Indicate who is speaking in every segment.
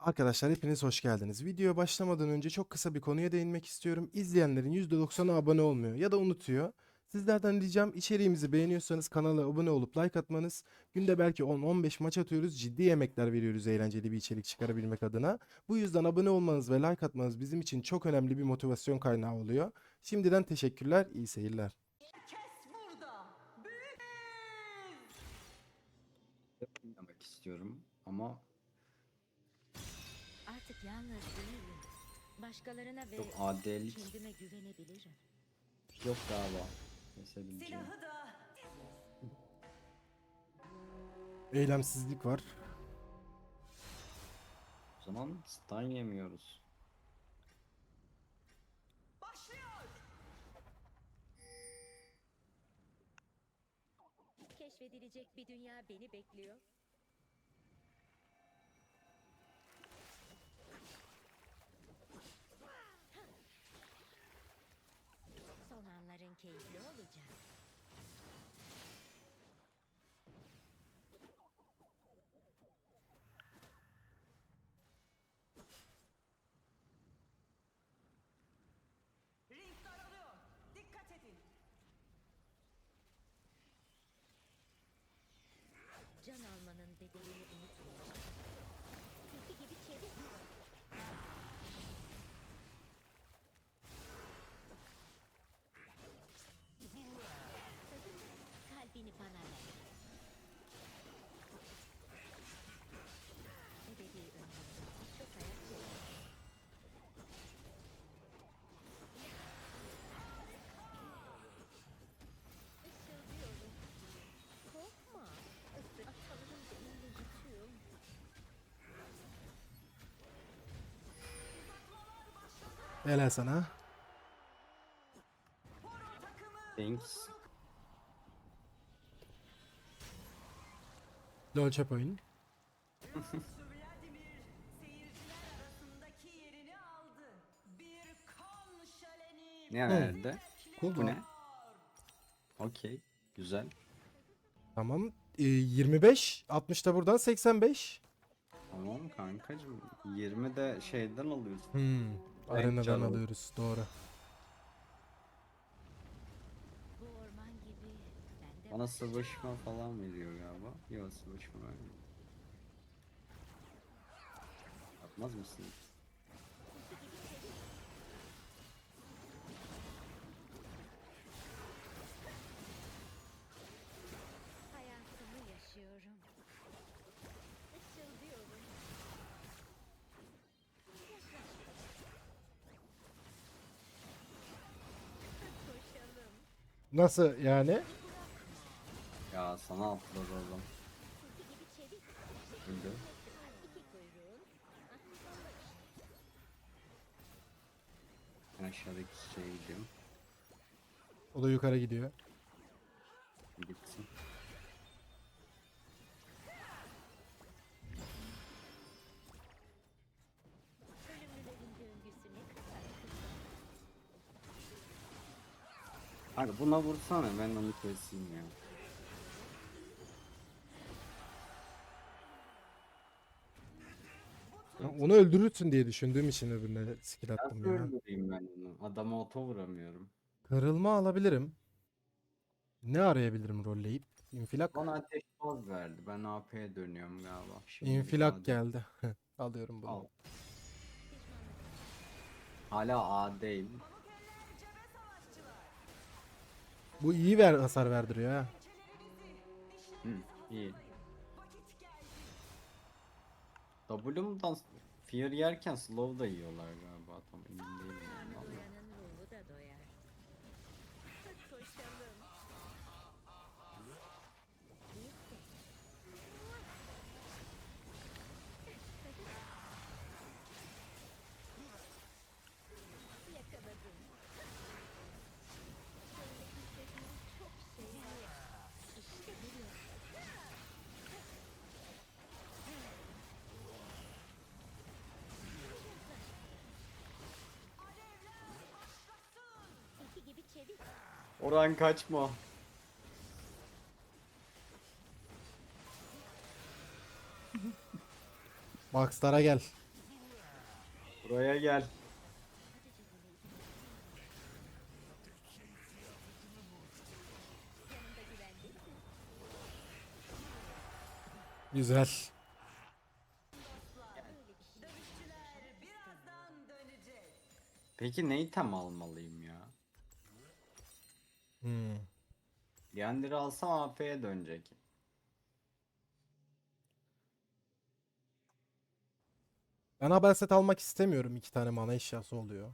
Speaker 1: Arkadaşlar hepiniz hoş geldiniz. Videoya başlamadan önce çok kısa bir konuya değinmek istiyorum. İzleyenlerin %90'ı abone olmuyor ya da unutuyor. Sizlerden ricam içeriğimizi beğeniyorsanız kanala abone olup like atmanız. Günde belki 10-15 maç atıyoruz. Ciddi yemekler veriyoruz eğlenceli bir içerik çıkarabilmek adına. Bu yüzden abone olmanız ve like atmanız bizim için çok önemli bir motivasyon kaynağı oluyor. Şimdiden teşekkürler, iyi seyirler.
Speaker 2: Kes burada. Büyük.
Speaker 3: oynamak istiyorum ama
Speaker 4: Başkalarına ve
Speaker 3: çok AD'lik
Speaker 4: kendime güvenebilirim.
Speaker 3: yok galiba. Kesebileceğim.
Speaker 2: Silahı da.
Speaker 1: Eylemsizlik var.
Speaker 3: O zaman stun yemiyoruz.
Speaker 2: Başlıyor.
Speaker 4: Keşfedilecek bir dünya beni bekliyor. Keyifli olacak.
Speaker 2: Ring daralıyor. Dikkat edin.
Speaker 4: Can almanın bedelini
Speaker 1: Helal sana.
Speaker 3: Thanks.
Speaker 1: LoL çöp oyun.
Speaker 2: Vladimir seyirciler arasındaki yerini aldı. Bir kan şöleni.
Speaker 3: Ne nerede?
Speaker 1: Cool
Speaker 3: Bu ne? Okey. Güzel.
Speaker 1: Tamam. Ee, 25. 60 da buradan 85.
Speaker 3: Tamam kankacım. 20 de şeyden alıyorsun.
Speaker 1: Hmm. Arenadan
Speaker 3: canım.
Speaker 1: alıyoruz. Doğru.
Speaker 4: Bu orman gibi. Ben de
Speaker 3: Bana sıvışma falan veriyor galiba. Yok sıvışma vermiyor. Yapmaz mısın?
Speaker 1: Nasıl yani?
Speaker 3: Ya sana
Speaker 4: gibi çevik.
Speaker 3: Öldü. Ben aşağıdaki şeye gidiyorum.
Speaker 1: O da yukarı gidiyor.
Speaker 3: Gitsin. Abi buna vursana ben onu keseyim ya.
Speaker 1: Ya Onu öldürürsün diye düşündüğüm için öbürüne skill
Speaker 3: Nasıl
Speaker 1: attım ya.
Speaker 3: öldüreyim ben onu? Adama oto vuramıyorum.
Speaker 1: Kırılma alabilirim. Ne arayabilirim rolleyip? İnfilak.
Speaker 3: Bana ateş toz verdi. Ben AP'ye dönüyorum galiba. Şimdi
Speaker 1: İnfilak geldi. Alıyorum bunu.
Speaker 3: Al. Hala A'deyim.
Speaker 1: Bu iyi ver hasar verdiriyor ha.
Speaker 3: Hı, iyi. W'mdan Fear yerken slow da yiyorlar galiba tam emin değilim. Orhan kaçma.
Speaker 1: Maxlara gel.
Speaker 3: Buraya gel.
Speaker 1: Güzel.
Speaker 3: Peki ne item almalıyım ya?
Speaker 1: Hmm.
Speaker 3: Yandir'i alsam AP'ye dönecek.
Speaker 1: Ben haber set almak istemiyorum. İki tane mana eşyası oluyor.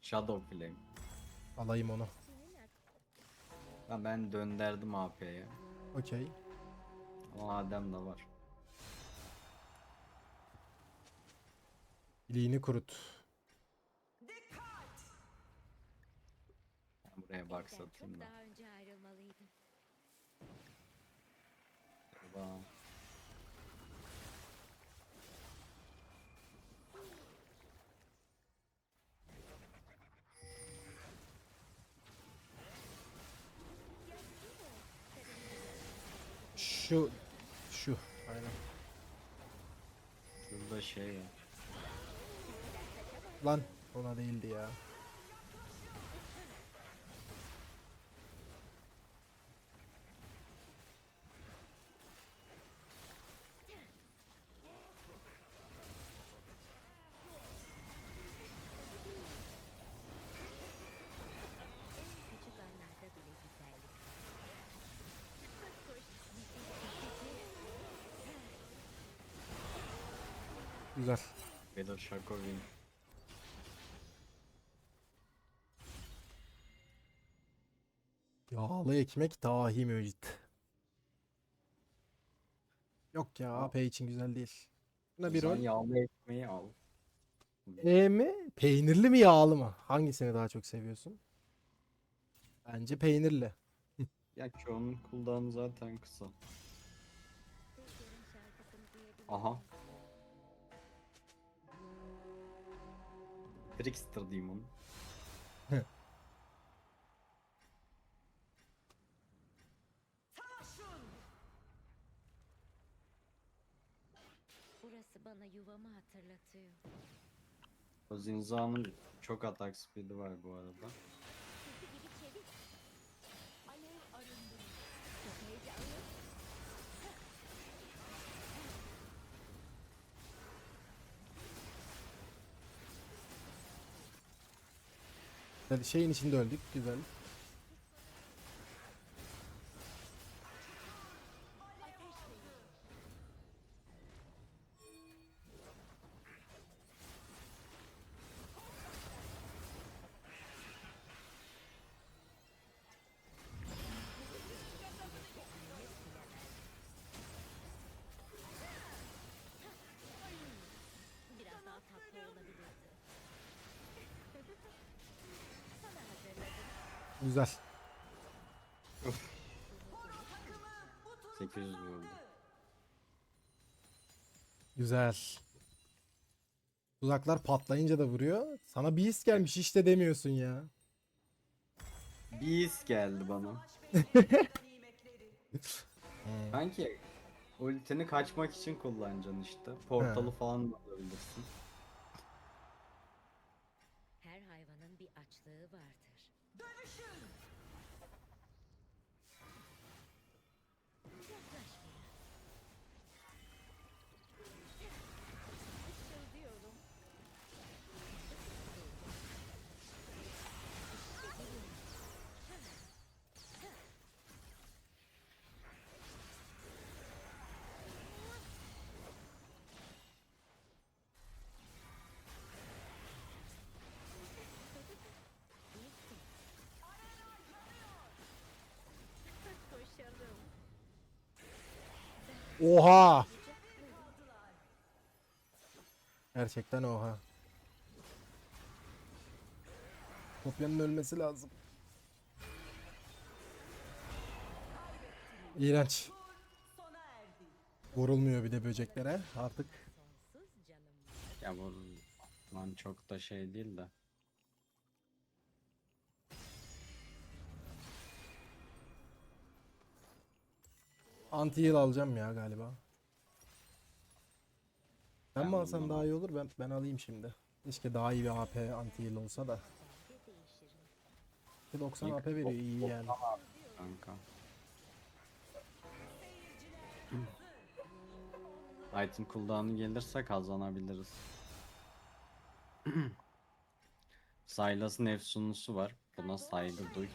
Speaker 3: Shadow Flame.
Speaker 1: Alayım onu.
Speaker 3: Ha ben dönderdim AP'ye.
Speaker 1: Okey.
Speaker 3: Ama Adem de var.
Speaker 1: İliğini kurut.
Speaker 3: Buraya bak satayım
Speaker 4: çok
Speaker 3: da.
Speaker 4: daha önce ayrılmalıydım.
Speaker 3: Tamam.
Speaker 1: Şu. Şu. Aynen.
Speaker 3: Şurada şey ya.
Speaker 1: Lan. Ona değildi ya.
Speaker 4: Küçük anlarda bile güzellik. Koş koş.
Speaker 1: Güzel.
Speaker 3: Bedir Shakovin.
Speaker 1: Yağlı ekmek dahi mücit. Yok ya AP için güzel değil. Buna bir
Speaker 3: Sen
Speaker 1: rol.
Speaker 3: yağlı ekmeği al.
Speaker 1: E mi? Peynirli mi yağlı mı? Hangisini daha çok seviyorsun? Bence peynirli.
Speaker 3: Ya ki onun cooldown'u zaten kısa. Aha. Trickster Demon.
Speaker 4: Burası bana yuvamı hatırlatıyor.
Speaker 3: O Zinza'nın çok atak speed'i var bu arada.
Speaker 4: Hızlı gibi çevik. Alev arındı. Çok heyecanlı.
Speaker 1: Şeyin içinde öldük. Güzel. Güzel.
Speaker 3: 800 vurdu.
Speaker 1: Güzel. Tuzaklar patlayınca da vuruyor. Sana bir his gelmiş işte demiyorsun ya.
Speaker 3: Beast geldi bana. Sanki ultini kaçmak için kullanacaksın işte. Portalı falan da alabilirsin.
Speaker 1: Oha! Gerçekten oha. Kopyanın ölmesi lazım. İğrenç.
Speaker 2: Sona erdi.
Speaker 1: Vurulmuyor bir de böceklere artık.
Speaker 3: Ya bu lan çok da şey değil de.
Speaker 1: Anti heal alacağım ya galiba. Ben mi alsam daha iyi olur? Ben ben alayım şimdi. Keşke daha iyi bir AP anti heal olsa da.
Speaker 4: Ben de değişirim.
Speaker 1: Bir 90
Speaker 3: İyi,
Speaker 1: AP veriyor iyi yani.
Speaker 3: Kanka. Item cooldown'u gelirse kazanabiliriz. Sylas'ın efsunusu var. Buna saygı duy.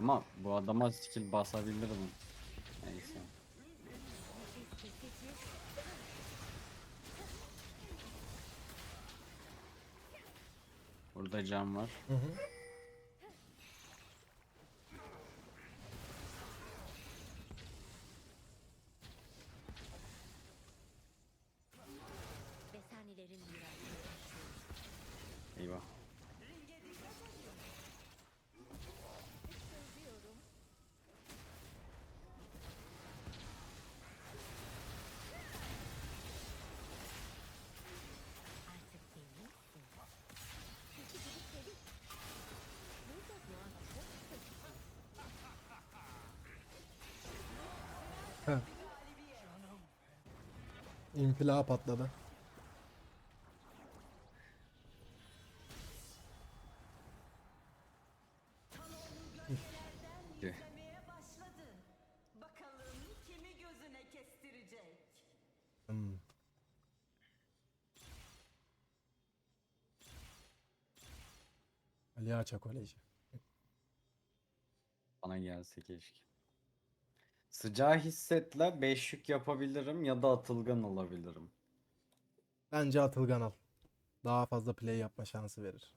Speaker 3: Ama bu adama skill basabilirim. Neyse. Burada cam var.
Speaker 1: Hı hı.
Speaker 3: Eyvah.
Speaker 1: İnfila patladı.
Speaker 2: Kestirecek.
Speaker 1: Hmm. Ali Aça Koleji.
Speaker 3: Bana gelse keşke. Sıcağı hissetle 5 yük yapabilirim ya da atılgan alabilirim.
Speaker 1: Bence Atılgan al. Daha fazla play yapma şansı verir.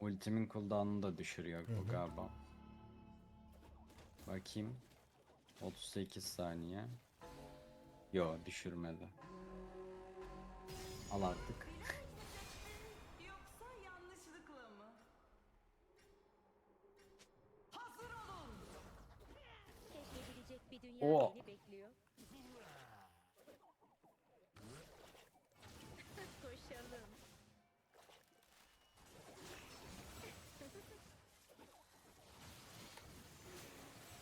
Speaker 3: Ultimin cooldown'unu da düşürüyor
Speaker 1: Hı
Speaker 3: bu
Speaker 1: hı.
Speaker 3: galiba. Bakayım. 38 saniye. Yo düşürmedi. Al artık. Oo.
Speaker 4: beni bekliyor. Koşalım.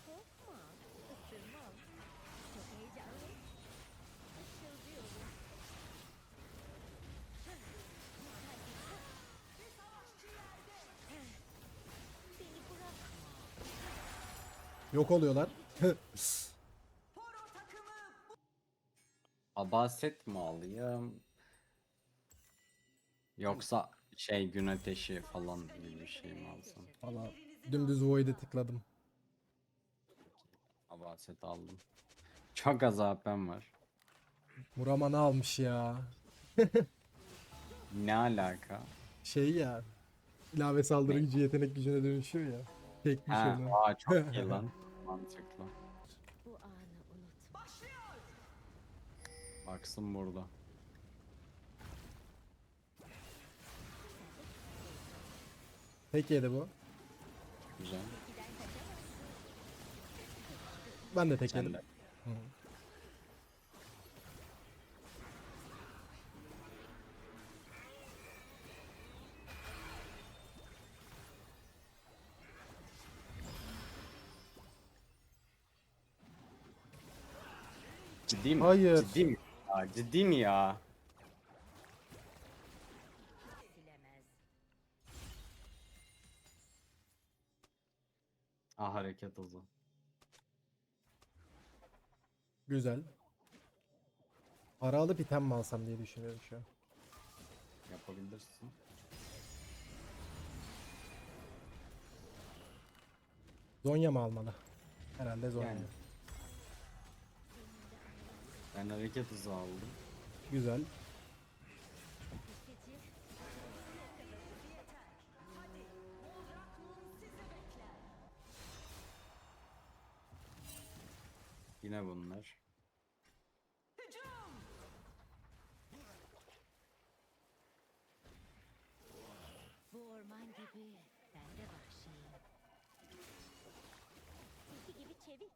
Speaker 4: Korkma, ısırmam. Çok heyecanlı. Işıldıyorum. Beni bırakma.
Speaker 1: Yok oluyorlar.
Speaker 3: Abaset mi alayım? Yoksa şey gün ateşi falan gibi bir şey mi alsam?
Speaker 1: Valla dümdüz Void'e tıkladım.
Speaker 3: Abaset aldım. Çok az AP'm var.
Speaker 1: Muraman'ı almış ya.
Speaker 3: Ne alaka?
Speaker 1: Şey ya. ilave saldırı gücü yetenek gücüne dönüşüyor ya.
Speaker 3: Ha,
Speaker 1: onu.
Speaker 3: aa çok iyi lan. Mantıklı.
Speaker 4: Bu anı unut.
Speaker 2: başlıyor.
Speaker 3: Baksın burada.
Speaker 1: Tek yedi bu.
Speaker 3: Güzel.
Speaker 1: Ben de tek
Speaker 3: Sen
Speaker 1: yedim.
Speaker 3: de.
Speaker 1: Hı.
Speaker 3: Ciddi mi?
Speaker 1: Hayır.
Speaker 3: Ciddi mi? Ya, ciddi mi ya? Ah hareket hızı.
Speaker 1: Güzel. Para alıp item mi alsam diye düşünüyorum şu an.
Speaker 3: Yapabilirsin.
Speaker 1: Zonya mı almalı? Herhalde Zonya.
Speaker 3: Yani. Ben hareket hızı aldım.
Speaker 1: Güzel.
Speaker 3: Yine bunlar.
Speaker 2: Hücum.
Speaker 4: Bu orman gibi ben de vahşiyim. Tilki gibi çevik.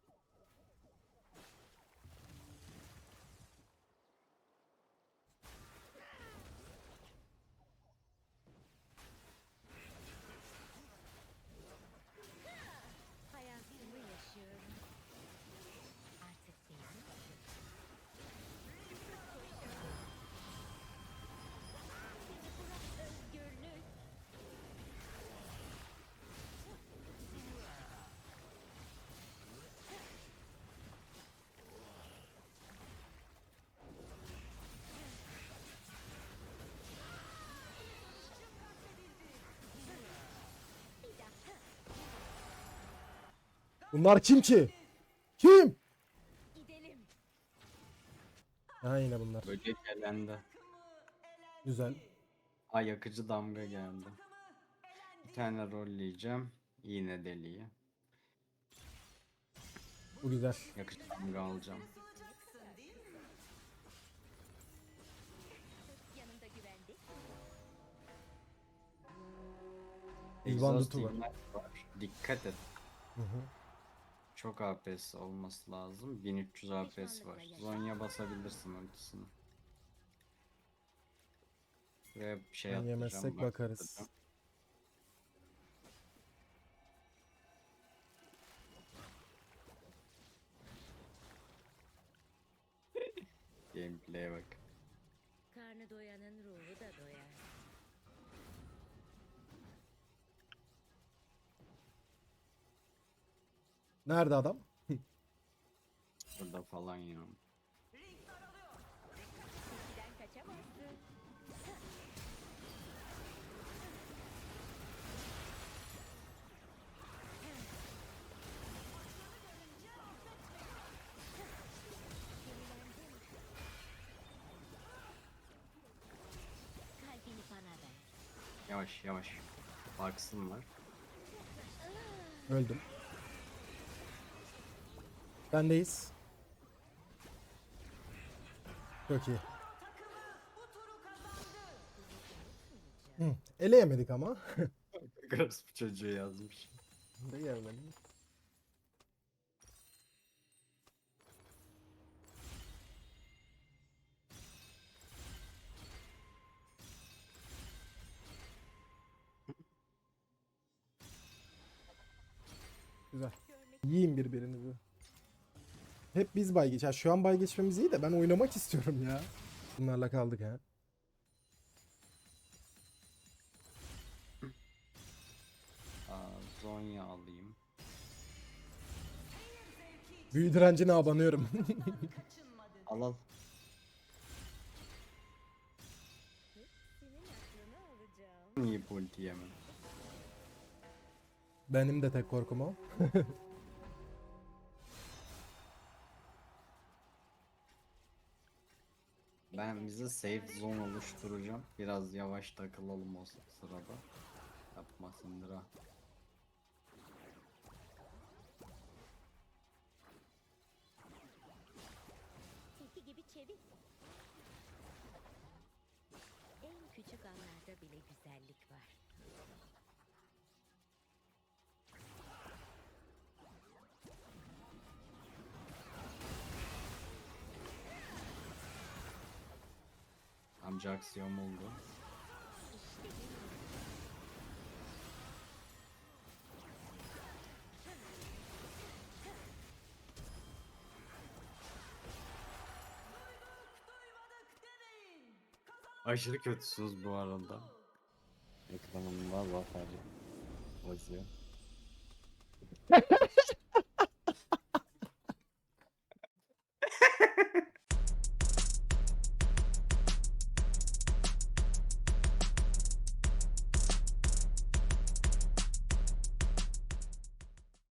Speaker 4: Hayatımı yaşıyorum. Artık benim.
Speaker 1: Bunlar kim ki? Kim?
Speaker 4: Gidelim.
Speaker 1: Ha yine bunlar.
Speaker 3: Böcek elendi.
Speaker 1: Güzel.
Speaker 3: Ay yakıcı damga geldi. Bir tane rolleyeceğim. Yine deliği.
Speaker 1: Bu güzel.
Speaker 3: Yakıcı damga alacağım.
Speaker 1: Dutu var.
Speaker 3: Var. Dikkat et.
Speaker 1: Hı hı.
Speaker 3: Çok APS olması lazım. 1300 APS var. Zonya basabilirsin ultisini. Ve bir şey
Speaker 1: Ben
Speaker 3: atacağım.
Speaker 1: yemezsek
Speaker 3: bak
Speaker 1: bakarız.
Speaker 3: atacağım. Gameplay'e bak.
Speaker 4: Karnı doyanın ruhu da doyar.
Speaker 1: Nerede adam?
Speaker 3: Burada falan ya. Yavaş yavaş. Baksınlar.
Speaker 1: Öldüm. Bendeyiz. Çok iyi. Hı, eleyemedik ama.
Speaker 3: Gras bu çocuğu yazmış.
Speaker 1: Da gelmedi. Güzel. Yiyin birbirinizi. Hep biz bay geç. Ya şu an bay geçmemiz iyi de ben oynamak istiyorum ya. Bunlarla kaldık ha.
Speaker 3: Aa, Zonya alayım.
Speaker 1: Büyü direncine abanıyorum.
Speaker 3: Al al. Niye ulti yemem?
Speaker 1: Benim de tek korkum o.
Speaker 3: Ben bize safe zone oluşturacağım. Biraz yavaş takılalım o sırada. Yapma Syndra.
Speaker 4: Tilki gibi çevik. En küçük anlarda bile güzellik var.
Speaker 3: Amca aksiyon oldu. Aşırı kötüsünüz bu arada. Ekranımda zafer yazıyor.